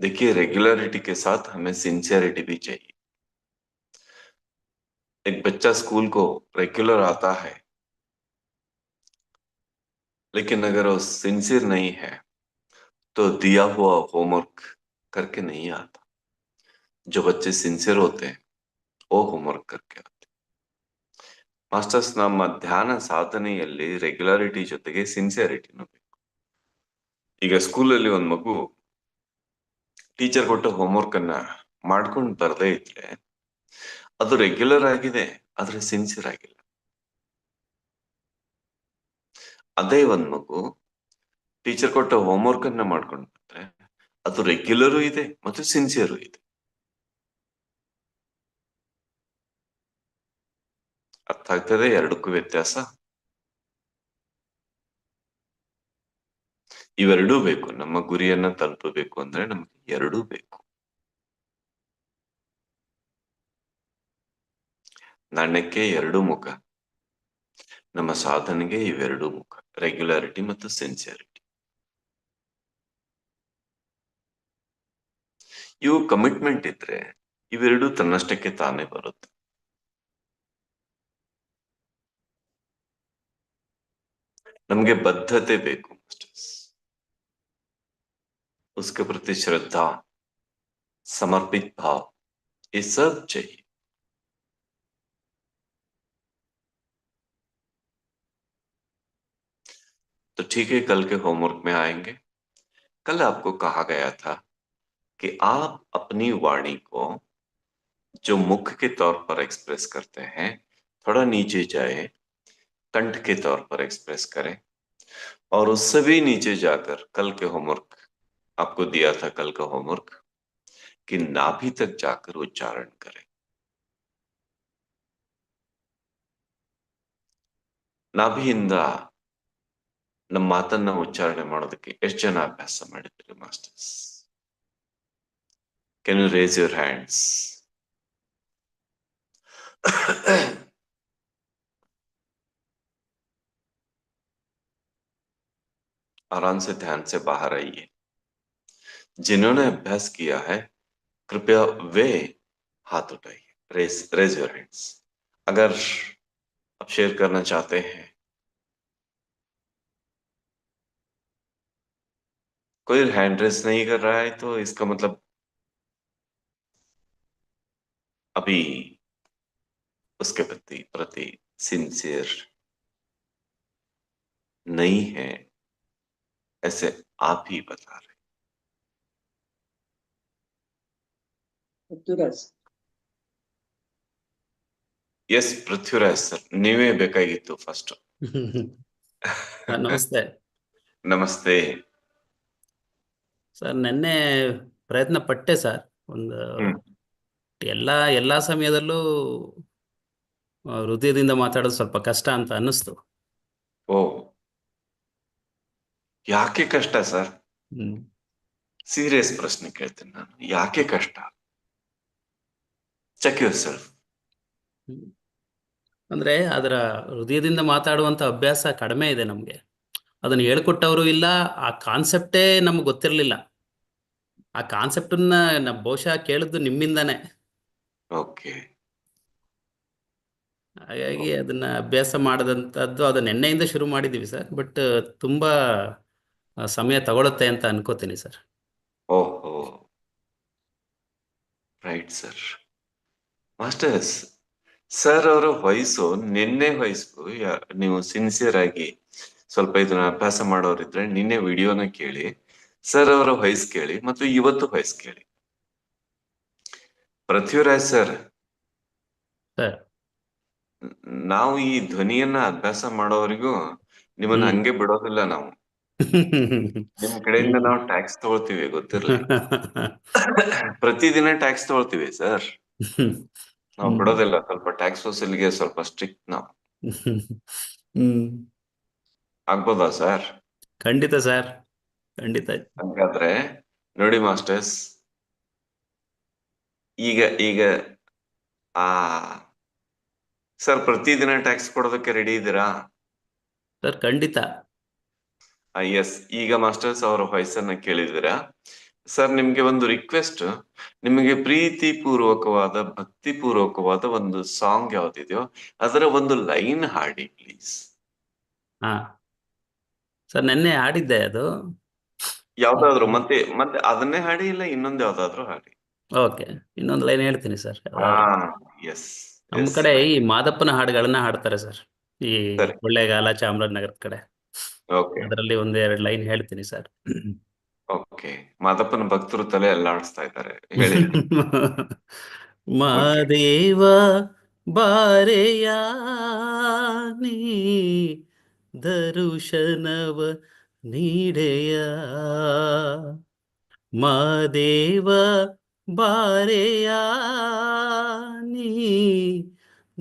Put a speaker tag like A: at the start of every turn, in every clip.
A: देखिए रेगुलरिटी के साथ हमें सिंसियरिटी भी चाहिए एक बच्चा स्कूल को रेगुलर आता है लेकिन अगर वो सिंसियर नहीं है तो दिया हुआ होमवर्क करके नहीं आता जो बच्चे सिंसियर होते हैं वो होमवर्क करके आते ಮಾಸ್ಟರ್ಸ್ ನಮ್ಮ ಧ್ಯಾನ ಸಾಧನೆಯಲ್ಲಿ ರೆಗ್ಯುಲಾರಿಟಿ ಜೊತೆಗೆ ಸಿನ್ಸಿಯರಿಟಿನೂ ಬೇಕು ಈಗ ಸ್ಕೂಲಲ್ಲಿ ಒಂದು ಮಗು ಟೀಚರ್ ಕೊಟ್ಟ ಹೋಮ್ವರ್ಕ್ ಅನ್ನ ಮಾಡ್ಕೊಂಡು ಬರದೇ ಇದ್ರೆ ಅದು ರೆಗ್ಯುಲರ್ ಆಗಿದೆ, ಆದ್ರೆ ಸಿನ್ಸಿಯರ್ ಆಗಿಲ್ಲ. ಅದೇ ಒಂದ್ ಮಗು ಟೀಚರ್ ಕೊಟ್ಟ ಹೋಮ್ವರ್ಕ್ ಅನ್ನ ಮಾಡ್ಕೊಂಡು ಬಂದ್ರೆ ಅದು ರೆಗ್ಯುಲರು ಇದೆ ಮತ್ತು ಸಿನ್ಸಿಯರು ಇದೆ. ಅರ್ಥ ಆಗ್ತದೆ? ಎರಡಕ್ಕೂ ವ್ಯತ್ಯಾಸ. ಇವೆರಡೂ ಬೇಕು. ನಮ್ಮ ಗುರಿಯನ್ನ ತಲುಪಬೇಕು ಅಂದ್ರೆ ನಮ್ಗೆ ಎರಡೂ ಬೇಕು. ನಾಣ್ಯಕ್ಕೆ ಎರಡು ಮುಖ. ನಮ್ಮ ಸಾಧನೆಗೆ ಇವೆರಡೂ ಮುಖ. ರೆಗ್ಯುಲಾರಿಟಿ ಮತ್ತು ಸಿನ್ಸಿಯರಿಟಿ ಇವು ಕಮಿಟ್ಮೆಂಟ್ ಇದ್ರೆ ಇವೆರಡೂ ತನ್ನಷ್ಟಕ್ಕೆ ತಾನೇ ಬರುತ್ತೆ. ನಮ್ಗೆ ಬದ್ಧತೆ ಬೇಕು ಮಾಸ್ಟರ್ಸ್ उसके प्रति श्रद्धा समर्पित भाव ये सब चाहिए। तो ठीक है, कल के होमवर्क में आएँगे। कल आपको कहा गया था कि आप अपनी वाणी को जो मुख के तौर पर एक्सप्रेस करते हैं, थोड़ा नीचे जाए, कंठ के तौर पर एक्सप्रेस करें, और उससे भी नीचे जाकर कल के होमवर्क आपको दिया था कल का होमवर्क कि नाभि तक जाकर उच्चारण करें ನಾಭಿಯಿಂದ ನಮ್ಮ ಮಾತನ್ನ ಉಚ್ಚಾರಣೆ ಮಾಡೋದಕ್ಕೆ ಎಷ್ಟು ಜನ ಅಭ್ಯಾಸ ಮಾಡಿದ್ರಿ masters can you raise your hands आराम से ध्यान से बाहर आइए जिन्होंने अभ्यास किया है, कृपया वे हाथ उठाइए। रेज रेज योर हैंड्स अगर आप शेयर करना चाहते हैं। कोई हैंड रेस नहीं कर रहा है तो इसका मतलब अभी उसके प्रति प्रति सिंसियर नहीं है, ऐसे आप ही बता रहे
B: ಪೃಥ್ವಿರಾಜ್.
A: ಎಸ್ ಪೃಥ್ವಿರಾಜ್ ಸರ್ ನೀವೇ ಬೇಕಾಗಿತ್ತು ಫಸ್ಟ್
C: ನಮಸ್ತೆ.
A: ನಮಸ್ತೆ.
C: ಸರ್ ನೆನ್ನೆ ಪ್ರಯತ್ನ ಪಟ್ಟೆ ಸರ್ ಒಂದು ಎಲ್ಲಾ ಎಲ್ಲ ಸಮಯದಲ್ಲೂ ಹೃದಯದಿಂದ ಮಾತಾಡೋದು ಸ್ವಲ್ಪ ಕಷ್ಟ ಅಂತ ಅನ್ನಿಸ್ತು.
A: ಓ. ಯಾಕೆ ಕಷ್ಟ ಸರ್
C: ಹ್ಮ್.
A: ಸೀರಿಯಸ್ ಪ್ರಶ್ನೆ ಕೇಳ್ತೀನಿ ನಾನು. ಯಾಕೆ ಕಷ್ಟ? ಚೆಕ್ ಯುವರ್ ಸೆಲ್ಫ್
C: ಅಂದ್ರೆ ಅದರ ಹೃದಯದಿಂದ ಮಾತಾಡುವಂತ ಅಭ್ಯಾಸ ಕಡಿಮೆ ಇದೆ ನಮ್ಗೆ. ಅದನ್ನ ಹೇಳ್ಕೊಟ್ಟವರು ಇಲ್ಲ ಆ ಕಾನ್ಸೆಪ್ಟೇ ನಮ್ಗೆ ಗೊತ್ತಿರಲಿಲ್ಲ. ಆ ಕಾನ್ಸೆಪ್ಟನ್ನ ನಾವು ಬಹುಶಃ ಕೇಳಿದ್ದು ನಿಮ್ಮಿಂದಾನೆ.
A: ಓಕೆ
C: ಹಾಗಾಗಿ ಅದನ್ನ ಅಭ್ಯಾಸ ಮಾಡದಂತದ್ದು ಅದು ನಿನ್ನೆಯಿಂದ ಶುರು ಮಾಡಿದೀವಿ ಸರ್ ಬಟ್ ತುಂಬಾ ಸಮಯ ತಗೊಳುತ್ತೆ ಅಂತ ಅನ್ಕೋತೀನಿ ಸರ್.
A: ಓಹೋ. ರೈಟ್ ಸರ್ ಮಾಸ್ಟರ್ಸ್ ಸರ್ ಅವರ ವಯಸ್ಸು ನಿನ್ನೆ ವಯಸ್ಸು ಯಾ- ನೀವು ಸಿನ್ಸಿಯರ್ ಆಗಿ ಸ್ವಲ್ಪ ಇದನ್ನ ಅಭ್ಯಾಸ ಮಾಡೋರಿದ್ರೆ ನಿನ್ನೆ ವಿಡಿಯೋನ ಕೇಳಿ ಸರ್ ಅವರ ವಯಸ್ಸು ಕೇಳಿ ಮತ್ತು ಇವತ್ತು ವಯಸ್ಸು ಕೇಳಿ. ಪೃಥ್ವಿರಾಜ್ ಸರ್. ನಾವು ಈ ಧ್ವನಿಯನ್ನ ಅಭ್ಯಾಸ ಮಾಡೋವರಿಗೂ ನಿಮ್ಮನ್ನ. ಹಂಗೆ ಬಿಡೋದಿಲ್ಲ ನಾವು. ನಿಮ್ ಕಡೆಯಿಂದ ನಾವು ಟ್ಯಾಕ್ಸ್ ತಗೊಳ್ತೀವಿ ಗೊತ್ತಿರಲಿ ಪ್ರತಿದಿನ ಟ್ಯಾಕ್ಸ್ ತಗೊಳ್ತೀವಿ ಸರ್. ನಾವು. ಬಿಡೋದಿಲ್ಲ ಸ್ವಲ್ಪ ಟ್ಯಾಕ್ಸ್ ವಸೂಲಿಗೆ ಸ್ವಲ್ಪ ಸ್ಟ್ರಿಕ್ಟ್ ನಾವು.
C: ಹ್ಮ್.
A: ಆಗ್ಬೋದಾ ಸರ್
C: ಖಂಡಿತ ಸರ್ ಖಂಡಿತ.
A: ಹಾಗಾದ್ರೆ ನೋಡಿ ಮಾಸ್ಟರ್ಸ್ ಈಗ ಈಗ ಆ ಸರ್ ಪ್ರತಿದಿನ ಟ್ಯಾಕ್ಸ್ ಕೊಡೋದಕ್ಕೆ ರೆಡಿ ಇದ್ದೀರಾ?
C: ಸರ್ ಖಂಡಿತ.
A: ಎಸ್ ಈಗ ಮಾಸ್ಟರ್ಸ್ ಅವರ ವಯಸ್ಸನ್ನ ಕೇಳಿದಿರಾ ಸರ್ ನಿಮ್ಗೆ ಒಂದು ರಿಕ್ವೆಸ್ಟ್ ನಿಮಗೆ ಪ್ರೀತಿ ಪೂರ್ವಕವಾದ ಭಕ್ತಿ ಪೂರ್ವಕವಾದ ಒಂದು ಸಾಂಗ್ ಯಾವ್ದಿದೆಯೋ ಅದರ ಒಂದು ಲೈನ್ ಹಾಡಿ ಪ್ಲೀಸ್
C: ಹಾ. ಸರ್ ನೆನ್ನೆ ಹಾಡಿದ್ದೆ ಅದು.
A: ಯಾವ್ದಾದ್ರು ಮತ್ತೆ ಮತ್ತೆ ಅದನ್ನೇ ಹಾಡಿ ಇಲ್ಲ ಇನ್ನೊಂದು ಯಾವ್ದಾದ್ರು ಹಾಡಿ?
C: ಓಕೆ ಇನ್ನೊಂದು ಲೈನ್ ಹೇಳ್ತೀನಿ ಸರ್.
A: ಎಸ್
C: ನಮ್ಮ ಕಡೆ ಈ ಮಾದಪ್ಪನ ಹಾಡುಗಳನ್ನ ಹಾಡ್ತಾರೆ ಸರ್. ಈ
A: ಸರಿ.
C: ಕೊಳ್ಳೇಗಾಲ ಚಾಮರಾಜನಗರದ ಕಡೆ.
A: ಓಕೆ
C: ಅದರಲ್ಲಿ ಒಂದ್ ಎರಡು ಲೈನ್ ಹೇಳ್ತೀನಿ ಸರ್.
A: ಓಕೆ. ಮಾದಪ್ಪನ ಭಕ್ತರು ತಲೆ ಅಲ್ಲಾಡಿಸ್ತಾ ಇದ್ದಾರೆ. ಹೇಳಿ.
C: ಮಾದೇವ ಬಾರೆಯ ನೀ ದರುಶನವ ನೀಡೆಯ. ಮಾದೇವ ಬಾರೆಯ ನೀ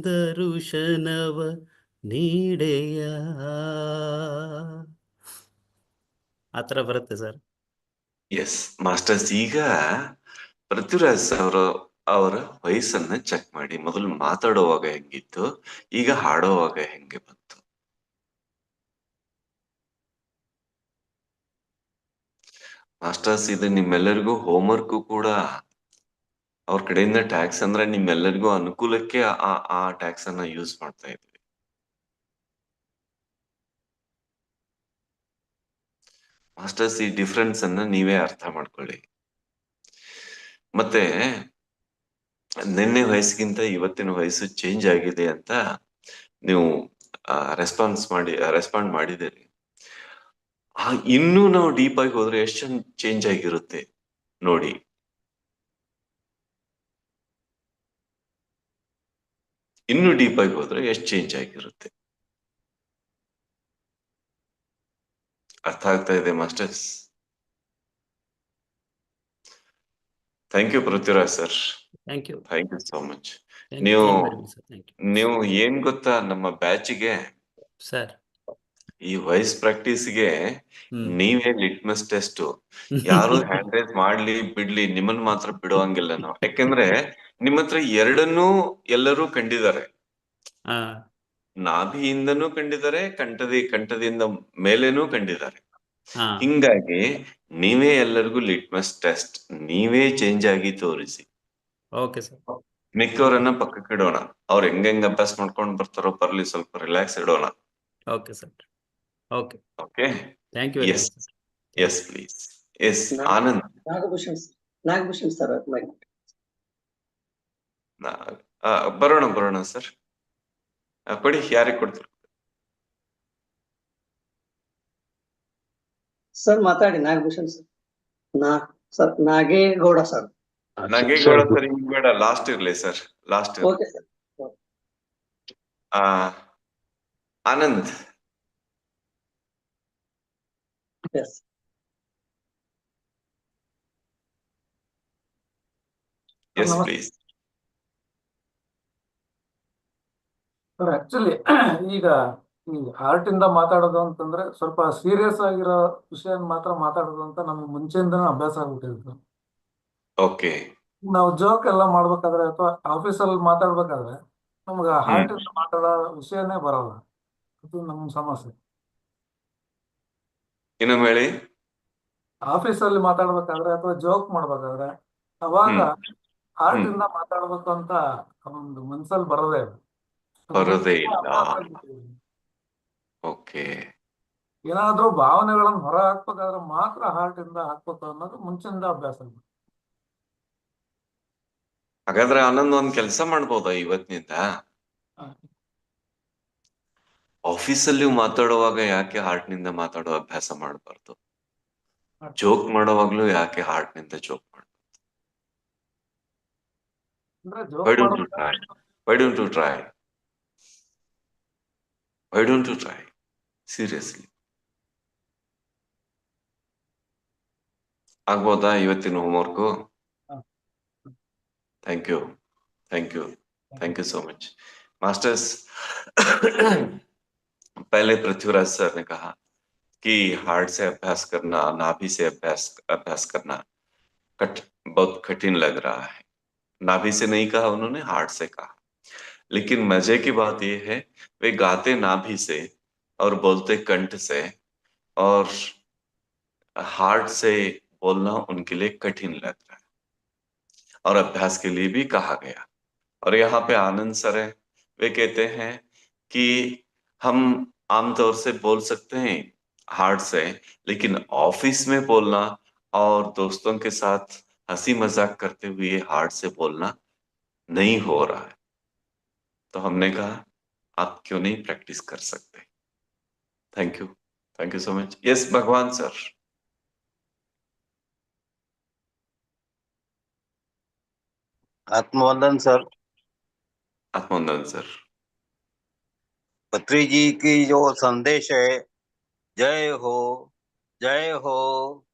C: ದರುಶನವ ನೀಡೆಯ. ಆ ಥರ ಬರುತ್ತೆ ಸರ್.
A: ಎಸ್ ಮಾಸ್ಟರ್ಸ್ ಈಗ ಪೃಥ್ವಿರಾಜ್ ಅವರು ಅವರ ವಯಸ್ಸನ್ನ ಚೆಕ್ ಮಾಡಿ ಮೊದಲು ಮಾತಾಡುವಾಗ ಹೆಂಗಿತ್ತು ಈಗ ಹಾಡುವಾಗ ಹೆಂಗೆ ಬಂತು ಮಾಸ್ಟರ್ಸ್ ಇದು ನಿಮ್ಮೆಲ್ಲರಿಗೂ ಹೋಮ್ವರ್ಕ್ ಕೂಡ ಅವ್ರ ಕಡೆಯಿಂದ ಟ್ಯಾಕ್ಸ್ ಅಂದ್ರೆ ನಿಮ್ಮೆಲ್ಲರಿಗೂ ಅನುಕೂಲಕ್ಕೆ ಆ ಆ ಟ್ಯಾಕ್ಸ್ ಅನ್ನ ಯೂಸ್ ಮಾಡ್ತಾ ಇದ್ವಿ ಮಾಸ್ಟರ್ಸ್ ಈ ಡಿಫ್ರೆನ್ಸ್ ಅನ್ನ ನೀವೇ ಅರ್ಥ ಮಾಡ್ಕೊಳ್ಳಿ. ಮತ್ತೆ, ನಿನ್ನೆ ವಯಸ್ಸಿಗಿಂತ ಇವತ್ತಿನ ವಯಸ್ಸು ಚೇಂಜ್ ಆಗಿದೆ ಅಂತ ನೀವು ರೆಸ್ಪಾನ್ಸ್ ಮಾಡಿ ರೆಸ್ಪಾಂಡ್ ಮಾಡಿದ್ದೀರಿ. ಇನ್ನೂ ನಾವು ಡೀಪ್ ಆಗಿ ಹೋದ್ರೆ ಎಷ್ಟು ಚೇಂಜ್ ಆಗಿರುತ್ತೆ ನೋಡಿ. ಇನ್ನು ಡೀಪ್ ಆಗಿ ಹೋದ್ರೆ ಎಷ್ಟು ಚೇಂಜ್ ಆಗಿರುತ್ತೆ? ಅರ್ಥ ಆಗ್ತಾ ಇದೆ masters thank you
C: Prithviraj sir
A: thank you thank you
C: so much
A: ನೀವು- ನೀವು ಏನ್ ಗೊತ್ತಾ ನಮ್ಮ ಬ್ಯಾಚಿಗೆ
C: ಸರ್
A: ಈ ವಾಯ್ಸ್ ಪ್ರಾಕ್ಟೀಸ್ಗೆ
C: ಗೆ
A: ನೀವೇ ಲಿಟ್ಮಸ್ ಟೆಸ್ಟ್ ಯಾರು ಹ್ಯಾಂಡ್ ರೈಸ್ ಮಾಡ್ಲಿ ಬಿಡ್ಲಿ ನಿಮ್ಮನ್ನ ಮಾತ್ರ ಬಿಡುವಂಗಿಲ್ಲ ನಾವು. ಯಾಕೆಂದ್ರೆ ನಿಮ್ಮ ಹತ್ರ ಎರಡನ್ನೂ ಎಲ್ಲರೂ ಕಂಡಿದ್ದಾರೆ. ನಾಭಿಯಿಂದನೂ ಕಂಡಿದ್ದಾರೆ ಕಂಠದಿ ಕಂಠದಿಂದ ಮೇಲೇನೂ ಕಂಡಿದ್ದಾರೆ. ಹಿಂಗಾಗಿ ನೀವೇ ಎಲ್ಲರಿಗೂ ಲಿಟ್ಮಸ್ ಟೆಸ್ಟ್ ನೀವೇ ಚೇಂಜ್ ಆಗಿ ತೋರಿಸಿ.
C: ಓಕೆ ಸರ್
A: ಮಿಕ್ಕವರನ್ನ ಪಕ್ಕಕ್ಕೆ ಇಡೋಣ. ಅವ್ರು ಹೆಂಗ್ ಹೆಂಗ್ ಅಭ್ಯಾಸ ಮಾಡ್ಕೊಂಡು ಬರ್ತಾರೋ ಬರ್ಲಿ ಸ್ವಲ್ಪ ರಿಲ್ಯಾಕ್ಸ್ ಇಡೋಣ.
C: Okay sir okay
A: okay
C: thank you very
A: much
C: yes
A: please yes Anand Nagabhushan.
B: Nagabhushan sir
A: ಬರೋಣ ಬರೋಣ ಸರ್ ಕೊಡಿ ಯಾರಿಗೆ ಕೊಡ್ತೀರಿ
B: ಸರ್ ಮಾತಾಡಿ ನಾಗಭೂಷಣ್ ಸರ್ ನಾ sir Nagegowda sir
A: Nangegowda sir ಹಿಂಗ್ ಬೇಡ ಲಾಸ್ಟ್ ಇರ್ಲಿ ಸರ್ ಲಾಸ್ಟ್
B: ಓಕೆ ಸರ್
A: ಆ ಆನಂದ್
B: ಎಸ್
A: ಎಸ್
D: ನಮಸ್ತೆ.
A: ಪ್ಲೀಸ್
D: sir actually ಈಗ ಈ ಹಾರ್ಟ್ ಇಂದ ಮಾತಾಡೋದು ಅಂತಂದ್ರೆ ಸ್ವಲ್ಪ ಸೀರಿಯಸ್ ಆಗಿರೋ ವಿಷಯ ಮಾತ್ರ ಮಾತಾಡೋದು ಅಂತ ನಮ್ಗೆ ಮುಂಚೆಯಿಂದನೂ ಅಭ್ಯಾಸ ಆಗ್ಬಿಟ್ಟಿರುತ್ತೆ.
A: ಓಕೆ
D: ನಾವು ಜೋಕ್ ಎಲ್ಲ ಮಾಡ್ಬೇಕಾದ್ರೆ ಅಥವಾ ಆಫೀಸಲ್ಲಿ ಮಾತಾಡ್ಬೇಕಾದ್ರೆ ನಮ್ಗೆ ಹಾರ್ಟ್ ಇಂದ ಮಾತಾಡೋ ವಿಷಯನೇ ಬರಲ್ಲ. ಅದು ನಮ್ಮ ಸಮಸ್ಯೆ.
A: ಇನ್ನೊಮ್ಮೆ ಹೇಳಿ?
D: ಆಫೀಸಲ್ಲಿ ಮಾತಾಡ್ಬೇಕಾದ್ರೆ ಅಥವಾ ಜೋಕ್ ಮಾಡ್ಬೇಕಾದ್ರೆ ಅವಾಗ ಹಾರ್ಟ್ ಇಂದ ಮಾತಾಡ್ಬೇಕು ಅಂತ ಒಂದು ಮನ್ಸಲ್ಲಿ ಬರೋದೇ ಇಲ್ಲ.
A: ಬರೋದೇ ಇಲ್ಲ. ಓಕೆ.
D: ಏನಾದ್ರೂ ಭಾವನೆಗಳನ್ನ ಹೊರ ಹಾಕ್ಬೇಕಾದ್ರೆ ಮಾತ್ರ ಹಾರ್ಟ್ ಇಂದ ಹಾಕ್ಬೇಕು ಅನ್ನೋದು ಮುಂಚಿನಿಂದ ಅಭ್ಯಾಸ.
A: ಹಾಗಾದ್ರೆ ಆನಂದ್ ಒಂದ್ ಕೆಲಸ ಮಾಡ್ಬೋದ ಇವತ್ತಿನಿಂದ. ಆಫೀಸಲ್ಲಿ ಮಾತಾಡುವಾಗ ಯಾಕೆ ಹಾರ್ಟ್ನಿಂದ ಮಾತಾಡೋ ಅಭ್ಯಾಸ ಮಾಡಬಾರ್ದು? ಜೋಕ್ ಮಾಡುವಾಗ್ಲೂ ಯಾಕೆ ಹಾರ್ಟ್ನಿಂದ ಜೋಕ್ ಮಾಡ್ಬಾರ್ದು?
D: ಅಂದ್ರೆ
A: Why
D: joke
A: don't you try? Why don't you try? Why don't you try? Seriously. ಆಗ್ಬೋದಾ ಇವತ್ತಿನ ಹೋಮ್ವರ್ಕು
D: हाँ।
A: Thank you thank you thank you so much masters पहले पृथ्वीराज सर ने कहा कि हार्ड से अभ्यास करना नाभि से अभ्यास अभ्यास करना कठ बहुत कठिन लग रहा है नाभि से नहीं कहा उन्होंने हार्ट से कहा लेकिन मज़े की बात यह है, वे गाते नाभि से और बोलते कंठ से और हार्ट से बोलना उनके लिए कठिन लग रहा है। और अभ्यास के लिए भी कहा गया। और यहाँ पे आनंद सर है। वे कहते हैं कि हम आमतौर से बोल सकते हैं हार्ट से, लेकिन ऑफ़िस में बोलना और दोस्तों के साथ हँसी मज़ाक करते हुए हार्ट से बोलना नहीं हो रहा है। तो हमने कहा आप क्यों नहीं प्रैक्टिस कर सकते? Thank you thank you so much yes Bhagwan sir
E: Atmavandan sir
A: Atmonnan sir
E: Patri ji की जो संदेश है जय हो जय हो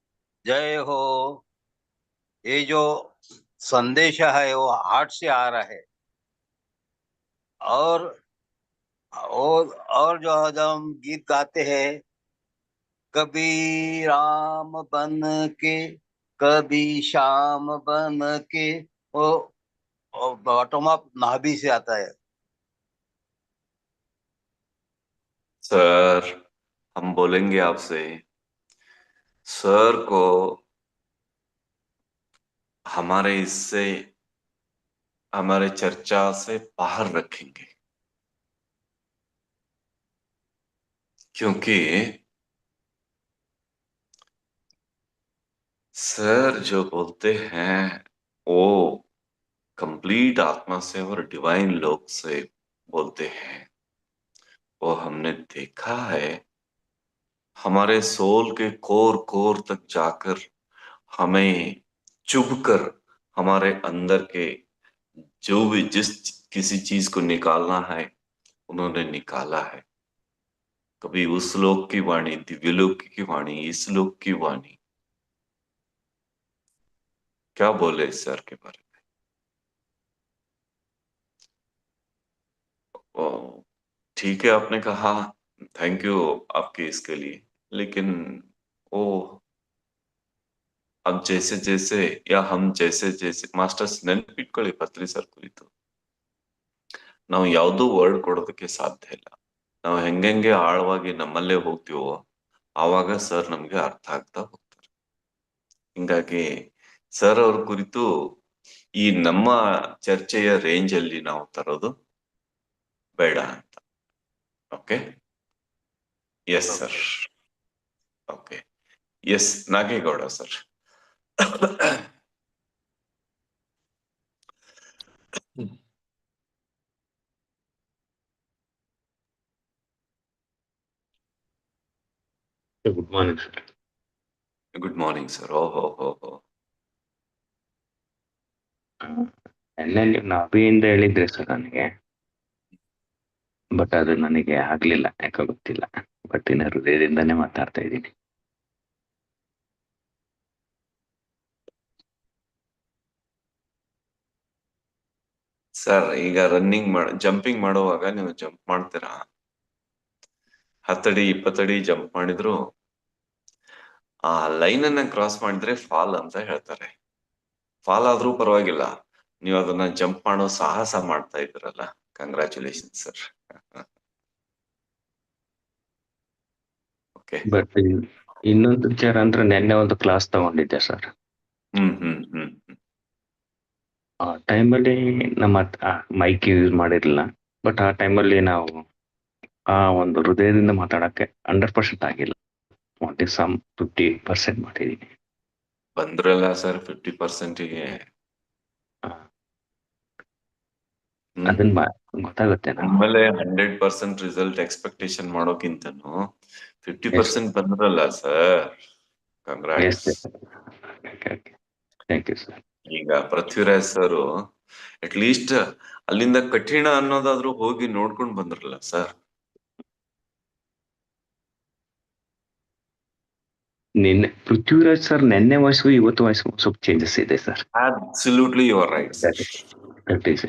E: जय हो ये जो संदेश है वो हार्ट से आ रहा है। और और और जो हम गीत गाते हैं, कभी राम बन के, कभी श्याम बन के, वो बॉटम अप नाभि से आता है।
A: सर, हम बोलेंगे आपसे, सर को हमारे इससे हमारे चर्चा से बाहर रखेंगे। क्योंकि सर जो बोलते हैं, वो कंप्लीट आत्मा से और डिवाइन लोक से बोलते हैं। वो हमने देखा है, हमारे सोल के कोर कोर तक जाकर हमें चुभकर हमारे अंदर के जो भी जिस किसी चीज़ को निकालना है, उन्होंने निकाला है। कभी उस लोक की वाणी, दिव्य लोक की वाणी, इस लोक की वाणी। क्या बोले इस सर के बारे में? ठीक है, आपने कहा। थैंक यू आपके इसके लिए। लेकिन वो अब जैसे जैसे या हम जैसे जैसे ಮಾಸ್ಟರ್ಸ್ ನೆನಪಿಟ್ಕೊಳ್ಳಿ ಪತ್ರಿ ಸರ್ ಕುರಿತು ನಾವು ಯಾವುದೂ ವರ್ಡ್ ಕೊಡೋದಕ್ಕೆ ಸಾಧ್ಯ ಇಲ್ಲ ನಾವು ಹೆಂಗೆಂಗೆ ಆಳವಾಗಿ ನಮ್ಮಲ್ಲೇ ಹೋಗ್ತೀವೋ ಆವಾಗ ಸರ್ ನಮ್ಗೆ ಅರ್ಥ ಆಗ್ತಾ ಹೋಗ್ತಾರೆ ಹಿಂಗಾಗಿ ಸರ್ ಅವ್ರ ಕುರಿತು ಈ ನಮ್ಮ ಚರ್ಚೆಯ ರೇಂಜ್ ಅಲ್ಲಿ ನಾವು ತರೋದು ಬೇಡ ಅಂತ okay yes sir okay yes Nagegowda sir
F: Good morning sir
A: good morning sir ಓಹೋ ಹೋ
F: ನಿನ್ನೆ ನೀವು ನಾಭಿಯಿಂದ ಹೇಳಿದ್ರೆ ಸರ್ ನನಗೆ. ಬಟ್ ಅದು ನನಗೆ ಆಗ್ಲಿಲ್ಲ ಯಾಕೋ ಗೊತ್ತಿಲ್ಲ. ಬಟ್ ಇನ್ನ ಹೃದಯದಿಂದಾನೇ ಮಾತಾಡ್ತಾ ಇದ್ದೀನಿ.
A: ಸರ್ ಈಗ ರನ್ನಿಂಗ್ ಮಾಡ ಜಂಪಿಂಗ್ ಮಾಡುವಾಗ ನೀವು ಜಂಪ್ ಮಾಡ್ತೀರಾ? ಹತ್ತಡಿ ಇಪ್ಪತ್ತಡಿ ಜಂಪ್ ಮಾಡಿದ್ರು ಆ ಲೈನ್ ಅನ್ನ ಕ್ರಾಸ್ ಮಾಡಿದ್ರೆ ಫಾಲ್ ಅಂತ ಹೇಳ್ತಾರೆ. ಫಾಲ್ ಆದ್ರೂ ಪರವಾಗಿಲ್ಲ. ನೀವು ಅದನ್ನ ಜಂಪ್ ಮಾಡೋ ಸಾಹಸ ಮಾಡ್ತಾ ಇದ್ರಲ್ಲ ಕಂಗ್ರಾಚುಲೇಷನ್ ಸರ್ ಓಕೆ
F: ಬಟ್ ಇನ್ನೊಂದು ವಿಚಾರ ಅಂದ್ರೆ ನಿನ್ನೆ ಒಂದು ಕ್ಲಾಸ್ ತಗೊಂಡಿದ್ದೆ ಸರ್
A: ಹ್ಮ್ ಹ್ಮ್ ಹ್ಮ್ ಹ್ಮ್.
F: ಆ ಟೈಮಲ್ಲಿ ನಮ್ಮ ಮೈಕ್ ಯೂಸ್ ಮಾಡಿರಲಿಲ್ಲ. ಬಟ್ ಆ ಟೈಮಲ್ಲಿ ನಾವು ಆ ಒಂದು ಹೃದಯದಿಂದ ಮಾತಾಡಕ್ಕೆ ಹಂಡ್ರೆಡ್ ಪರ್ಸೆಂಟ್ ಆಗಿಲ್ಲ. ಓನ್ಲಿ ಸಮ್ ಫಿಫ್ಟಿ ಪರ್ಸೆಂಟ್ ಮಾಡಿದೀನಿ.
A: ಬಂದ್ರಲ್ಲ ಸರ್ ಫಿಫ್ಟಿ ಪರ್ಸೆಂಟಿಗೆ
F: ಅದನ್ನ ಗೊತ್ತಾಗುತ್ತೆ
A: ಆಮೇಲೆ ಹಂಡ್ರೆಡ್ ಪರ್ಸೆಂಟ್ ರಿಸಲ್ಟ್ ಎಕ್ಸ್ಪೆಕ್ಟೇಷನ್ ಮಾಡೋಕ್ಕಿಂತನೂ ಫಿಫ್ಟಿ ಪರ್ಸೆಂಟ್ ಬಂದ್ರಲ್ಲ sir congrats
F: thank you sir
A: ಈಗ ಪೃಥ್ವಿರಾಜ್ ಸರ್ ಅಟ್ ಲೀಸ್ಟ್ ಅಲ್ಲಿಂದ ಕಠಿಣ ಅನ್ನೋದಾದ್ರೂ ಹೋಗಿ ನೋಡ್ಕೊಂಡ್ ಬಂದ್ರಲ್ಲ ಸರ್?
F: ನಿನ್ನೆ ಪೃಥ್ವಿರಾಜ್ ಸರ್ ನಿನ್ನೆ ವಯಸ್ಸು ಇವತ್ತು ವಯಸ್ಸು ಸ್ವಲ್ಪ ಚೇಂಜಸ್ ಇದೆ
A: sir. Absolutely your
F: right sir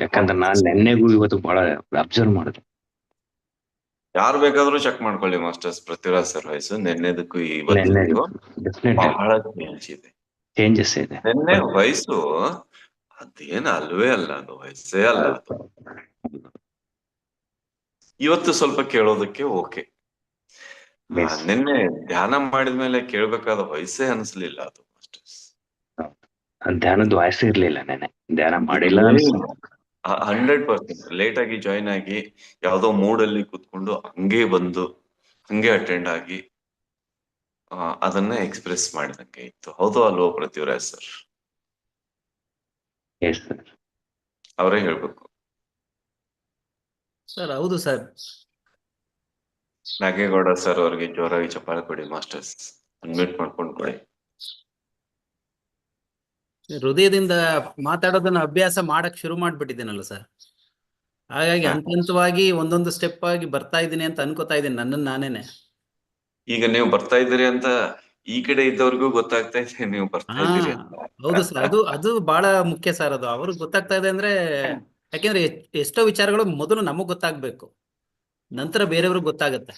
F: ಯಾಕಂದ್ರೆ ನಾನು ನೆನ್ನೆಗೂ ಇವತ್ತು ಬಹಳ ಅಬ್ಸರ್ವ್ ಮಾಡಿದೆ.
A: ಯಾರು ಬೇಕಾದ್ರೂ ಚೆಕ್ ಮಾಡ್ಕೊಳ್ಳಿ ಮಾಸ್ಟರ್ಸ್ ಪೃಥ್ವಿರಾಜ್ ಸರ್ ವಯಸ್ಸು ನಿನ್ನೆದಕ್ಕೂ
F: ಇವತ್ತು
A: ಬಹಳ ಚೇಂಜ್ ಇದೆ.
F: ಚೇಂಜಸ್ ಇದೆ?
A: ನಿನ್ನೆ ವಯಸ್ಸು. ಅದೇನು ಅಲ್ವೇ ಅಲ್ಲ ಅದು ವಯಸ್ಸೇ ಅಲ್ಲ ಇವತ್ತು ಸ್ವಲ್ಪ ಕೇಳೋದಕ್ಕೆ ಓಕೆ. ನಿನ್ನೆ ಧ್ಯಾನ ಮಾಡಿದ್ಮೇಲೆ ಕೇಳ್ಬೇಕಾದ ವಯಸ್ಸೇ ಅನ್ಸ್ಲಿಲ್ಲ ಅದು
F: ಧ್ಯಾನದ ವಾಯ್ಸ್ ಇರ್ಲಿಲ್ಲ ನೆನೆ ಧ್ಯಾನ ಮಾಡಿಲ್ಲ
A: ಹಂಡ್ರೆಡ್ ಪರ್ಸೆಂಟ್ ಲೇಟ್ ಆಗಿ ಜಾಯಿನ್ ಆಗಿ ಯಾವ್ದೋ ಮೂಡ್ ಅಲ್ಲಿ ಕೂತ್ಕೊಂಡು ಹಂಗೆ ಬಂದು ಹಂಗೆ ಅಟೆಂಡ್ ಆಗಿ ಅದನ್ನ ಎಕ್ಸ್ಪ್ರೆಸ್ ಮಾಡಿದಂಗೆ ಇತ್ತು. ಹೌದು ಅಲ್ವೋ ಪ್ರತಿವರಾಜ್ ಸರ್?
F: ಎಸ್ ಸರ್
A: ಅವರೇ ಹೇಳ್ಬೇಕು.
C: ಸರ್ ಹೌದು ಸರ್.
A: ನಾಗೇಗೌಡ ಸರ್ ಅವ್ರಿಗೆ ಜೋರಾಗಿ ಚಪ್ಪಾಳೆ ಕೊಡಿ ಮಾಸ್ಟರ್ಸ್. ಅನ್ಮ್ಯೂಟ್ ಮಾಡ್ಕೊಂಡು ಕೊಡಿ.
C: ಹೃದಯದಿಂದ ಮಾತಾಡೋದನ್ನ ಅಭ್ಯಾಸ ಮಾಡಕ್ ಶುರು ಮಾಡ್ಬಿಟ್ಟಿದ್ದೀನಲ್ಲ ಸರ್. ಹಾಗಾಗಿ ಹಂತ ಹಂತವಾಗಿ ಒಂದೊಂದು ಸ್ಟೆಪ್ ಆಗಿ ಬರ್ತಾ ಇದ್ದೀನಿ ಅಂತ ಅನ್ಕೋತಾ ಇದ್ದೀನಿ ನನ್ನನ್ನು ನಾನೇನೆ.
A: ಈಗ ನೀವು ಬರ್ತಾ ಇದ್ದೀರಿ ಅಂತ ಈ ಕಡೆ ಇದ್ದವ್ರಿಗೂ ಗೊತ್ತಾಗ್ತಾ ಇದೆ ನೀವು ಬರ್ತಾ ಇದ್ದೀರಿ
C: ಹೌದು ಸರ್. ಅದು ಅದು ಬಹಳ ಮುಖ್ಯ ಸರ್ ಅದು. ಅವ್ರಿಗೆ ಗೊತ್ತಾಗ್ತಾ ಇದೆ ಅಂದ್ರೆ ಯಾಕೆಂದ್ರೆ ಎಷ್ಟೋ ವಿಚಾರಗಳು ಮೊದಲು ನಮಗ್ ಗೊತ್ತಾಗ್ಬೇಕು. ನಂತರ ಬೇರೆಯವ್ರಿಗೆ ಗೊತ್ತಾಗತ್ತೆ.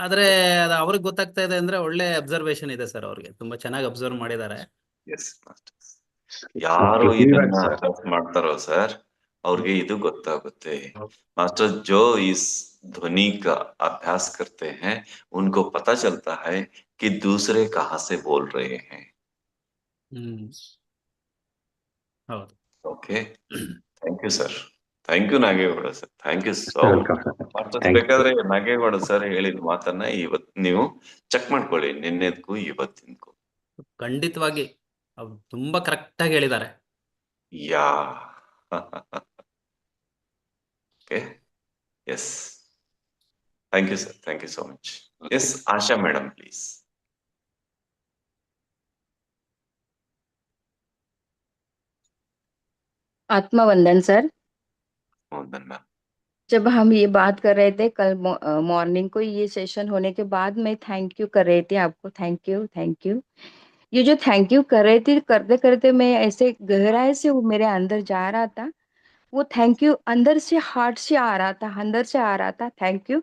C: ಆದ್ರೆ ಅದು ಅವ್ರಿಗೆ ಗೊತ್ತಾಗ್ತಾ ಇದೆ ಅಂದ್ರೆ ಒಳ್ಳೆ ಅಬ್ಸರ್ವೇಷನ್ ಇದೆ ಸರ್ ಅವ್ರಿಗೆ. ತುಂಬಾ ಚೆನ್ನಾಗಿ ಅಬ್ಸರ್ವ್ ಮಾಡಿದ್ದಾರೆ.
A: ಯಾರು ಇದನ್ನ ಮಾಡ್ತಾರೋ ಸರ್? ಅವ್ರಿಗೆ ಇದು ಗೊತ್ತಾಗುತ್ತೆ. ಮಾಸ್ಟರ್ ಜೋ ಈಸ್ ध्वनि का अभ्यास करते हैं उनको पता चलता है कि दूसरे कहाँ से बोल रहे हैं
C: ಹ್ಮ್ ಹೌದು
A: okay thank you sir thank you Nagegowda sir thank you so
F: welcome sir
A: masters
F: Thank you.
A: ಬೇಕಾದ್ರೆ ನಾಗೇಗೌಡ ಸರ್ ಹೇಳಿದ ಮಾತನ್ನ ಇವತ್ ನೀವು ಚೆಕ್ ಮಾಡ್ಕೊಳ್ಳಿ ನಿನ್ನೆದ್ಗೂ ಇವತ್ತಿನ್ಗೂ
C: ಖಂಡಿತವಾಗಿ ಅವ್ರು ತುಂಬಾ ಕರೆಕ್ಟ್ ಆಗಿ ಹೇಳಿದ್ದಾರೆ
A: ಯಾ okay yes Thank you, sir. Thank you so much. Yes, Asha madam, please.
G: Atmavandan sir
A: Vandan ma'am
G: जब हम ये बात कर रहे थे कल मॉर्निंग को ये सेशन होने के बाद मैं थैंक यू कर रही थी आपको थैंक यू थैंक यू ये जो थैंक यू कर रही थी करते करते मैं ऐसे गहराई से वो मेरे अंदर जा रहा था वो थैंक यू अंदर से हार्ट से आ रहा था, अंदर से आ रहा था थैंक यू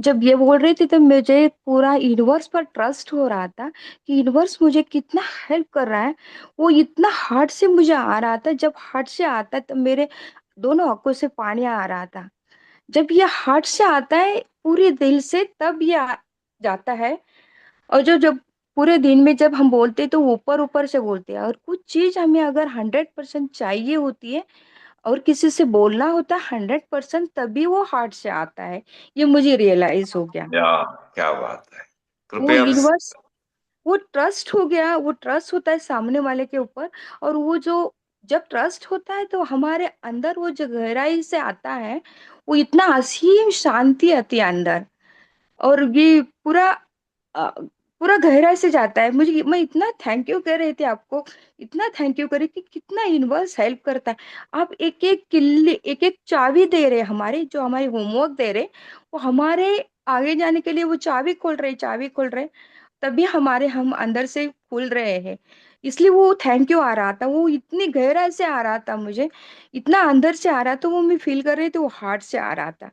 G: जब ये बोल रही थी तो मुझे पूरा यूनिवर्स पर ट्रस्ट हो रहा था कि यूनिवर्स मुझे कितना हेल्प कर रहा है। वो इतना हार्ट से मुझे आ रहा था, जब हार्ट से आता है तो मेरे दोनों आँखों से पानी आ रहा था। जब ये हार्ट से आता है पूरे दिल से, तब ये जाता है। और जो, जब पूरे दिन में जब हम बोलते तो ऊपर ऊपर से बोलते हैं। और कुछ चीज़ हमें अगर हंड्रेड परसेंट चाहिए होती है और किसी से बोलना होता है हंड्रेड परसेंट तभी वो हार्ट से आता है। ये मुझे रियलाइज़ हो गया।
A: या क्या बात है।
G: वो यूनिवर्स वो ट्रस्ट हो गया वो ट्रस्ट होता है सामने वाले के ऊपर और वो जो जब ट्रस्ट होता है तो हमारे अंदर वो जो गहराई से आता है वो इतना असीम शांति आती है अंदर और ये पूरा पूरा गहराई से जाता है। मुझे मैं इतना थैंक यू कह रही थी आपको, इतना थैंक यू करे कि कितना यूनिवर्स हेल्प करता है। आप एक एक किल्ली एक एक चाबी दे रहे हमारे, जो हमारे होमवर्क दे रहे वो हमारे आगे जाने के लिए वो चाबी खोल रहे चाबी खोल रहे तभी हमारे हम अंदर से खुल रहे हैं। इसलिए वो थैंक यू आ रहा था, वो इतनी गहराई से आ रहा था मुझे, इतना अंदर से आ रहा था, वो मैं फील कर रही थी, वो हार्ट से आ रहा था।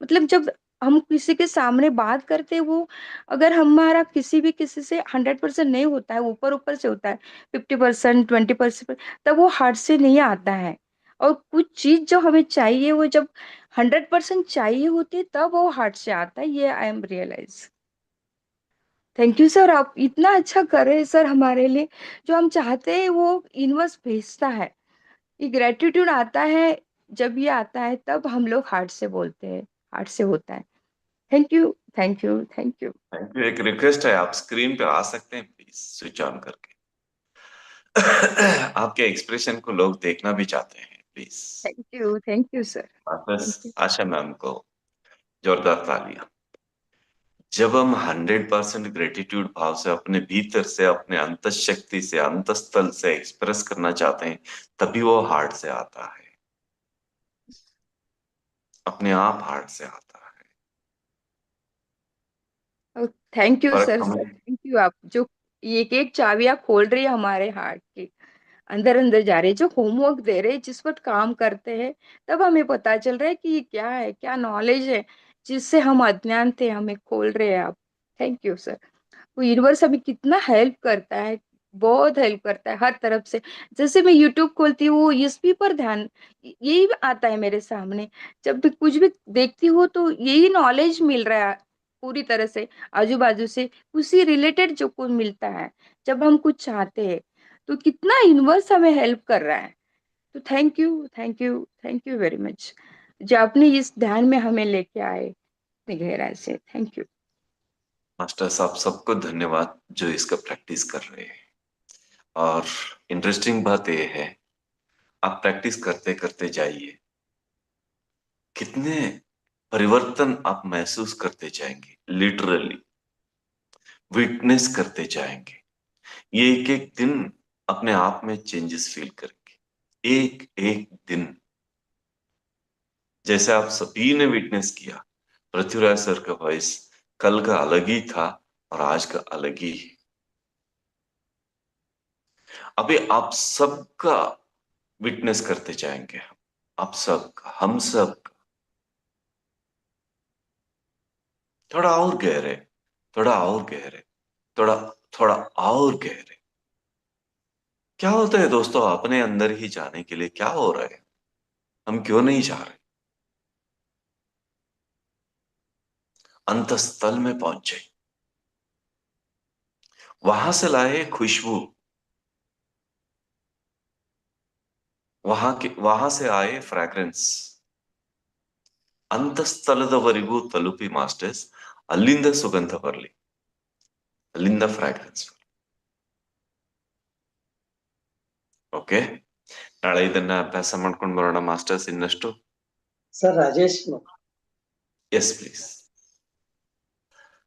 G: मतलब जब हम किसी के सामने बात करते वो अगर हमारा किसी भी किसी से हंड्रेड परसेंट नहीं होता है, ऊपर ऊपर से होता है फिफ्टी परसेंट ट्वेंटी परसेंट तब वो हार्ट से नहीं आता है। और कुछ चीज़ जो हमें चाहिए, वो जब हंड्रेड परसेंट चाहिए होती है, तब वो हार्ट से आता है, ये I am realise thank you sir आप इतना अच्छा कर रहे हैं सर हमारे लिए। जो हम चाहते हैं, वो यूनिवर्स भेजता है। ये ग्रेटिट्यूड आता है, जब ये आता है, तब हम लोग हार्ट से बोलते हैं हार्ट से होता है। Thank you thank you thank you
A: thank you एक रिक्वेस्ट है आप स्क्रीन पे आ सकते हैं प्लीज़ स्विच ऑन करके। आपके एक्सप्रेशन को लोग देखना भी चाहते हैं
G: please thank you thank you
A: sir Asha ma'am को जोरदार तालियाँ। जब हम हंड्रेड परसेंट ग्रेटिट्यूड भाव से अपने भीतर से अपने अंत शक्ति से अंतस्थल से एक्सप्रेस करना चाहते हैं तभी वो हार्ट से आता है। अपने आप हार्ट से आता है। Thank
G: you
A: sir
G: thank you आप जो एक एक चाबियाँ खोल रही है हमारे हार्ट की अंदर अंदर जा रही है जो होमवर्क दे रहे जिस वक्त काम करते हैं तब हमें पता चल रहा है कि ये क्या है क्या नॉलेज है जिससे हम अज्ञान थे हमें खोल रहे हैं आप। थैंक यू सर वो यूनिवर्स हमें कितना हेल्प करता है बहुत हेल्प करता है हर तरफ़ से। जैसे मैं यूट्यूब खोलती हूँ इसी पर ध्यान यही आता है मेरे सामने। जब भी कुछ भी देखती हूँ तो यही नॉलेज मिल रहा है पूरी तरह से आजू बाजू से उसी रिलेटेड जो कुछ मिलता है, जब हम कुछ चाहते हैं तो कितना यूनिवर्स हमें हेल्प कर रहा है। तो thank you thank you thank you very much जो आपने इस ध्यान में हमें लेके आए गहराई से थैंक यू
A: मास्टर साहब, सबको धन्यवाद जो इसका प्रैक्टिस कर रहे हैं। और इंटरेस्टिंग बात यह है, आप प्रैक्टिस करते करते जाइए। कितने परिवर्तन आप महसूस करते जाएँगे लिटरली विटनेस करते जाएँगे। ये एक एक दिन अपने आप में चेंजेस फील करेंगे। एक एक दिन। जैसे आप सभी ने विटनेस किया, पृथ्वीराज सर का वॉइस कल का अलग ही था और आज का अलग ही है। अभी आप सबका विटनेस करते जाएँगे। हम आप सब, हम सब थोड़ा और गहरे थोड़ा और गहरे थोड़ा थोड़ा और गहरे क्या होता है दोस्तों अपने अंदर ही जाने के लिए क्या हो रहा है हम क्यों नहीं जा रहे अंतस्थल में पहुंचे वहां से लाए खुशबू वहां के वहां से आए ಫ್ರಾಗ್ರೆನ್ಸ್ ಅಂತಸ್ಥಳದವರೆಗೂ ತಲುಪಿ ಮಾಸ್ಟರ್ಸ್ ಅಲ್ಲಿಂದ ಸುಗಂಧ ಬರಲಿ. ಅಲ್ಲಿಂದ ಫ್ರಾಗ್ರೆನ್ಸ್ ಓಕೆ ನಾಳೆ ಇದನ್ನ ಅಭ್ಯಾಸ ಮಾಡ್ಕೊಂಡು ಬರೋಣ ಮಾಸ್ಟರ್ಸ್ ಇನ್ನಷ್ಟು.
B: Sir
A: Rajesh yes
H: please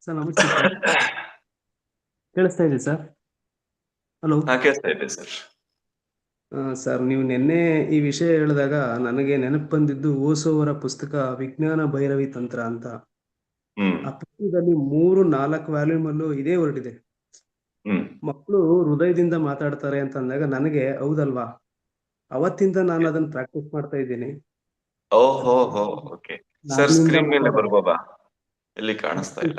H: sir ನಮಸ್ಕಾರ ಕೇಳಿಸ್ತಾ ಇದೆ ಸರ್ ಹಲೋ
A: ಹಾ ಕೇಳ್ತಾ ಇದೆ ಸರ್
H: ಸರ್ ನೀವು ನಿನ್ನೆ ಈ ವಿಷಯ ಹೇಳಿದಾಗ ನನಗೆ ನೆನಪು ಬಂದಿದ್ದು ಓಸೋವರ ಪುಸ್ತಕ ವಿಜ್ಞಾನ ಭೈರವಿ ತಂತ್ರ ಅಂತ. ಆ ಪುಸ್ತಕದಲ್ಲಿ ಮೂರು ನಾಲ್ಕು ವ್ಯಾಲ್ಯೂಮ್ ಅಲ್ಲೂ ಇದೇ ಹೊರಟಿದೆ. ಮಕ್ಕಳು ಹೃದಯದಿಂದ ಮಾತಾಡ್ತಾರೆ ಅಂತ ಅಂದಾಗ ನನಗೆ ಹೌದಲ್ವಾ? ಅವತ್ತಿಂದ ನಾನು ಅದನ್ನ ಪ್ರಾಕ್ಟೀಸ್ ಮಾಡ್ತಾ ಇದ್ದೀನಿ.
A: ಇಲ್ಲಿ ಕಾಣಿಸ್ತಾ ಇಲ್ಲ.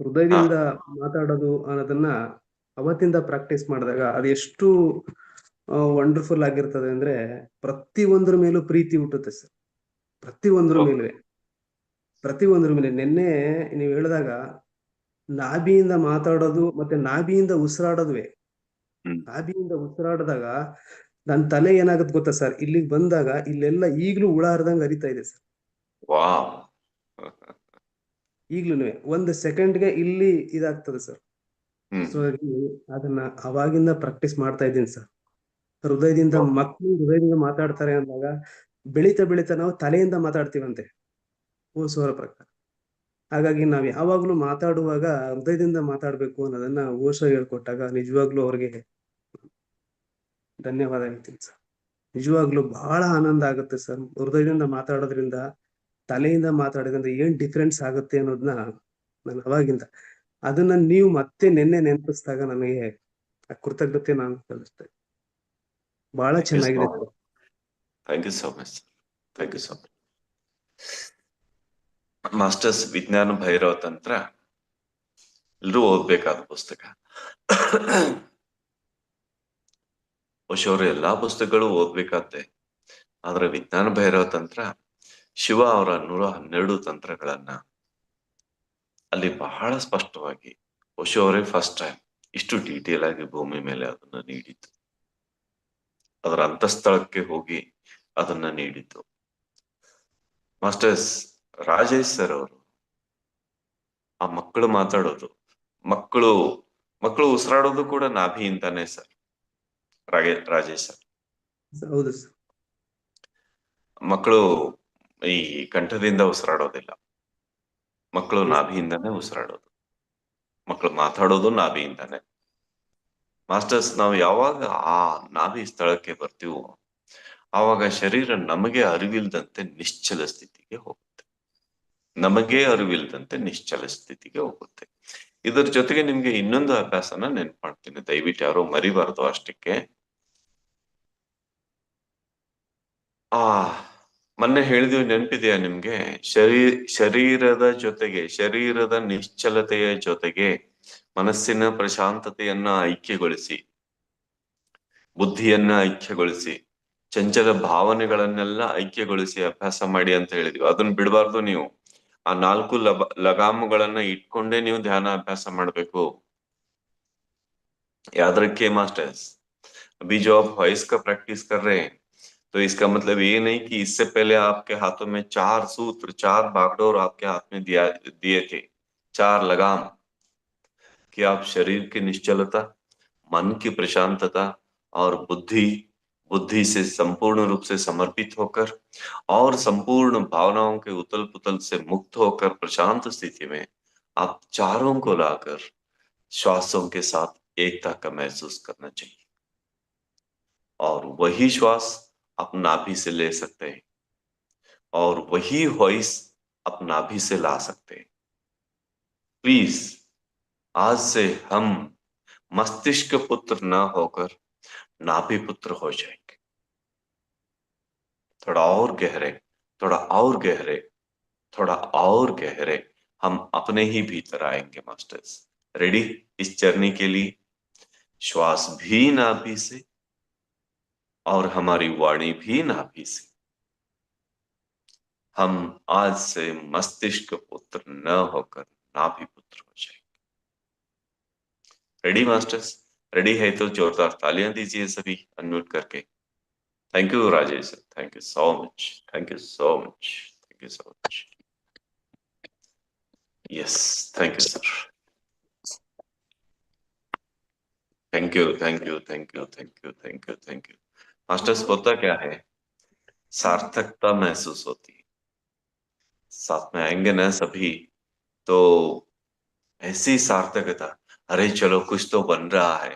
H: ಹೃದಯದಿಂದ ಮಾತಾಡೋದು ಅನ್ನೋದನ್ನ ಅವತ್ತಿಂದ ಪ್ರಾಕ್ಟೀಸ್ ಮಾಡಿದಾಗ ಅದೆಷ್ಟು ವಂಡರ್ಫುಲ್ ಆಗಿರ್ತದೆ ಅಂದ್ರೆ ಪ್ರತಿ ಒಂದ್ರ ಮೇಲೂ ಪ್ರೀತಿ ಹುಟ್ಟುತ್ತೆ ಸರ್. ಪ್ರತಿ ಒಂದ್ರ ಮೇಲೆ ಪ್ರತಿ ಒಂದ್ರ ಮೇಲೆ ನಿನ್ನೆ ನೀವು ಹೇಳಿದಾಗ ನಾಭಿಯಿಂದ ಮಾತಾಡೋದು ಮತ್ತೆ ನಾಭಿಯಿಂದ ಉಸಿರಾಡೋದುವೆ. ನಾಭಿಯಿಂದ ಉಸಿರಾಡಿದಾಗ ನನ್ ತಲೆ ಏನಾಗುತ್ತೆ ಗೊತ್ತಾ ಸರ್? ಇಲ್ಲಿಗೆ ಬಂದಾಗ ಇಲ್ಲೆಲ್ಲ ಈಗ್ಲೂ ಹುಳ ಹರಿದಂಗ್ ಹರಿತಾ ಇದೆ ಸರ್. ಈಗ್ಲೂ ಒಂದು ಸೆಕೆಂಡ್ಗೆ ಇಲ್ಲಿ ಇದಾಗ್ತದೆ ಸರ್. ಸೊ ಅದನ್ನ ಅವಾಗಿಂದ ಪ್ರಾಕ್ಟೀಸ್ ಮಾಡ್ತಾ ಇದ್ದೀನಿ ಸರ್. ಹೃದಯದಿಂದ
A: ಹೌದು.
H: ಮಕ್ಕಳು ಹೃದಯದಿಂದ ಮಾತಾಡ್ತಾರೆ ಅಂದಾಗ ಬೆಳೀತಾ ಬೆಳೀತಾ ನಾವು ತಲೆಯಿಂದ ಮಾತಾಡ್ತೀವಂತೆ. ಓಸೋರ ಪ್ರಕಾರ ಹಾಗಾಗಿ ನಾವ್ ಯಾವಾಗ್ಲೂ ಮಾತಾಡುವಾಗ ಹೃದಯದಿಂದ ಮಾತಾಡ್ಬೇಕು ಅನ್ನೋದನ್ನ ಓಶೋ ಹೇಳ್ಕೊಟ್ಟಾಗ ನಿಜವಾಗ್ಲೂ ಅವ್ರಿಗೆ ಧನ್ಯವಾದ ಹೇಳ್ತೀನಿ ಸರ್. ನಿಜವಾಗ್ಲೂ ಬಹಳ ಆನಂದ ಆಗುತ್ತೆ ಸರ್. ಹೃದಯದಿಂದ ಮಾತಾಡೋದ್ರಿಂದ ತಲೆಯಿಂದ ಮಾತಾಡೋದ್ರಿಂದ ಏನ್ ಡಿಫ್ರೆನ್ಸ್ ಆಗುತ್ತೆ ಅನ್ನೋದನ್ನ ನಾನು ಅವಾಗಿಂದ ಅದನ್ನ ನೀವು ಮತ್ತೆ ನಿನ್ನೆ ನೆನಪಿಸಿದಾಗ ನನಗೆ ಆ ಕೃತಜ್ಞತೆ ನಾನು ಸಲ್ಲಿಸ್ತೇನೆ. ಬಹಳ ಚೆನ್ನಾಗಿದೆ.
A: Thank you so much thank you so much masters Vijnana Bhairava Tantra. ಎಲ್ಲರೂ ಓದ್ಬೇಕಾದ ಪುಸ್ತಕ. ಅವರು ಎಲ್ಲಾ ಪುಸ್ತಕಗಳು ಓದ್ಬೇಕಾದ್ದೆ ಆದ್ರೆ ವಿಜ್ಞಾನ ಭೈರವ ತಂತ್ರ ಶಿವ ಅವರ ನೂರ ಹನ್ನೆರಡು ತಂತ್ರಗಳನ್ನ ಅಲ್ಲಿ ಬಹಳ ಸ್ಪಷ್ಟವಾಗಿ ಓಶೋ ಅವರೇ ಫಸ್ಟ್ ಟೈಮ್ ಇಷ್ಟು ಡೀಟೇಲ್ ಆಗಿ ಭೂಮಿ ಮೇಲೆ ಅದನ್ನ ನೀಡಿದ್ದು. ಅದರ ಅಂತಸ್ಥಳಕ್ಕೆ ಹೋಗಿ ಅದನ್ನ ನೀಡಿತು. ಮಾಸ್ಟರ್ಸ್ ರಾಜೇಶ್ ಸರ್ ಅವರು ಆ ಮಕ್ಕಳು ಮಾತಾಡೋದು. ಮಕ್ಕಳು ಮಕ್ಕಳು ಉಸಿರಾಡೋದು ಕೂಡ ನಾಭಿಯಿಂದಾನೆ ಸರ್ ರಾಗೆ ರಾಜೇಶ್ ಸರ್.
H: ಹೌದು ಸರ್.
A: ಮಕ್ಕಳು ಈ ಕಂಠದಿಂದ ಉಸಿರಾಡೋದಿಲ್ಲ. ಮಕ್ಕಳು ನಾಭಿಯಿಂದಾನೆ ಉಸಿರಾಡೋದು. ಮಕ್ಕಳು ಮಾತಾಡೋದು ನಾಭಿಯಿಂದಾನೆ ಮಾಸ್ಟರ್ಸ್ ನಾವು ಯಾವಾಗ? ಆ ನಾಭಿ ಸ್ಥಳಕ್ಕೆ ಬರ್ತೀವೋ. ಆವಾಗ ಶರೀರ ನಮಗೆ ಅರಿವಿಲ್ದಂತೆ ನಿಶ್ಚಲ ಸ್ಥಿತಿಗೆ ಹೋಗುತ್ತೆ. ನಮಗೆ ಅರಿವಿಲ್ದಂತೆ ನಿಶ್ಚಲ ಸ್ಥಿತಿಗೆ ಹೋಗುತ್ತೆ. ಇದರ ಜೊತೆಗೆ ನಿಮ್ಗೆ ಇನ್ನೊಂದು ಅಭ್ಯಾಸನ ನೆನ್ಪು ಮಾಡ್ತೀನಿ ದಯವಿಟ್ಟು ಯಾರೋ ಮರಿಬಾರದು ಅಷ್ಟಕ್ಕೆ. ಆ, ಮೊನ್ನೆ ಹೇಳಿದೀವಿ, ನೆನಪಿದೆಯಾ ನಿಮ್ಗೆ? ಶರೀ, ಶರೀರದ ಜೊತೆಗೆ, ಶರೀರದ ನಿಶ್ಚಲತೆಯ ಜೊತೆಗೆ ಮನಸ್ಸಿನ ಪ್ರಶಾಂತತೆಯನ್ನ ಐಕ್ಯಗೊಳಿಸಿ ಬುದ್ಧಿಯನ್ನ ಐಕ್ಯಗೊಳಿಸಿ ಚಂಚಲ ಭಾವನೆಗಳನ್ನೆಲ್ಲ ಐಕ್ಯಗೊಳಿಸಿ ಅಭ್ಯಾಸ ಮಾಡಿ ಅಂತ ಹೇಳಿದ್ವಿ ಅದನ್ನ ಬಿಡಬಾರ್ದು ನೀವು ಆ ನಾಲ್ಕು ಲಬ ಲಗಾಮುಗಳನ್ನ ಇಟ್ಕೊಂಡೇ ನೀವು ಧ್ಯಾನ ಅಭ್ಯಾಸ ಮಾಡ್ಬೇಕು याद रखिए मास्टर्स अभी जो आप वॉइस का प्रैक्टिस कर रहे हैं तो इसका मतलब ये नहीं कि इससे पहले आपके हाथों में चार सूत्र चार बागडोर आपके हाथ में दिया दिए थे चार लगाम कि आप शरीर की निश्चलता, मन की प्रशांतता और बुद्धि बुद्धि से संपूर्ण रूप से समर्पित होकर और संपूर्ण भावनाओं के उतल पुतल से मुक्त होकर प्रशांत स्थिति में आप चारों को लाकर श्वासों के साथ एकता का महसूस करना चाहिए। और वही श्वास आप नाभि से ले सकते हैं और वही वॉइस आप नाभि से ला सकते हैं। प्लीज़ आज से हम मस्तिष्क पुत्र न होकर नाभि पुत्र हो जाएँगे। थोड़ा और गहरे, थोड़ा और गहरे, थोड़ा और गहरे हम अपने ही भीतर आएँगे, मास्टर्स। रेडी इस जर्नी के लिए। श्वास भी नाभि से और हमारी वाणी भी नाभि से। हम आज से मस्तिष्क पुत्र न होकर नाभि पुत्र हो जाएँगे। रेडी मास्टर्स रेडी है तो जोरदार तालियाँ दीजिए सभी अनम्यूट करके। Thank you Rajesh thank you so much thank you so much thank you so much yes thank you sir thank you thank you thank you thank you thank you thank you masters होता क्या है? सार्थकता महसूस होती है। साथ में आएँगे ना सभी तो ऐसी सार्थकता अरे चलो कुछ तो बन रहा है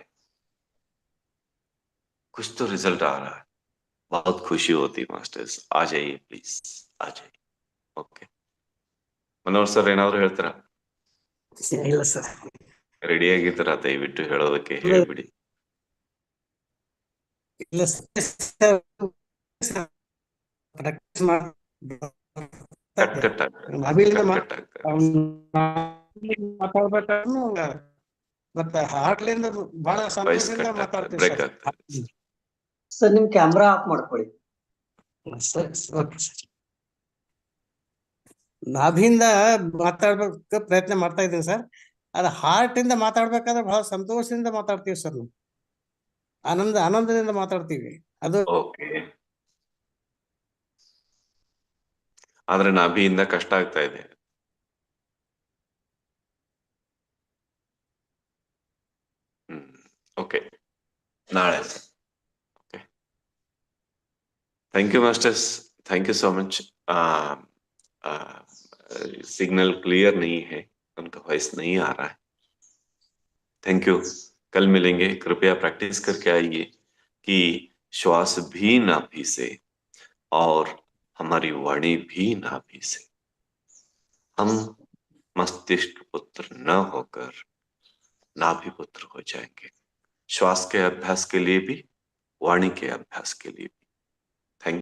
A: कुछ तो रिजल्ट आ रहा है बहुत खुशी होती है मास्टर्स आ जाइए प्लीज आ जाइए ಓಕೆ ಮನೋಹರ್ ಸರ್ ಏನಾದ್ರು ಹೇಳ್ತೀರಾ
B: ಇಲ್ಲ ಸರ್
A: ರೆಡಿ ಆಗಿದ್ದೀರಾ ದಯವಿಟ್ಟು ಹೇಳೋದಕ್ಕೆ ಹೇಳ್ಬಿಡಿ
B: ಇಲ್ಲ ಸರ್ ಪ್ರಾಕ್ಟೀಸ್
A: ಕಟ್ ಕಟ್ ಆಗ್ತದೆ
B: ನಾವಿಲ್ಲಿಂದ
A: ಕಟ್
B: ಮಾ-
A: ಕಟ್ ಆಗ್ತದೆ
B: ಮಾತಾಡ್ಬೇಕಾದ್ರೆ ಮತ್ತೆ ಹಾರ್ಟ್ಲಿಂದ ಬಹಳ ಸಂತೋಷದಿಂದ ಮಾತಾಡ್ತೀವಿ ಸರ್.
I: ನಿಮ್ ಕ್ಯಾಮ್ರಾ ಆಫ್ ಮಾಡ್ಕೊಳ್ಳಿ.
B: Sir okay sir. ನಾಭಿಯಿಂದ ಮಾತಾಡ್ಬೇಕು ಪ್ರಯತ್ನ ಮಾಡ್ತಾ ಇದ್ದೀನಿ ಸರ್. ಅದ ಹಾರ್ಟ್ ಇಂದ ಮಾತಾಡ್ಬೇಕಾದ್ರೆ ಬಹಳ ಸಂತೋಷದಿಂದ ಮಾತಾಡ್ತೀವಿ ಸರ್ ನಾವು. ಆನಂದ ಆನಂದದಿಂದ ಮಾತಾಡ್ತೀವಿ. ಅದು
A: ಆದ್ರೆ ನಾಭಿಯಿಂದ ಕಷ್ಟ ಆಗ್ತಾ ಇದೆ. Okay Narayana. Okay thank you masters thank you so much signal clear नहीं है. उनका वॉइस नहीं आ रहा है. थैंक यू कल मिलेंगे. कृपया प्रैक्टिस करके आइए कि श्वास भी ना भीसे और हमारी वाणी भी ना भीसे। हम मस्तिष्क पुत्र न होकर नाभि पुत्र हो जाएँगे। श्वास के अभ्यास के लिए भी वाणी के अभ्यास के लिए भी।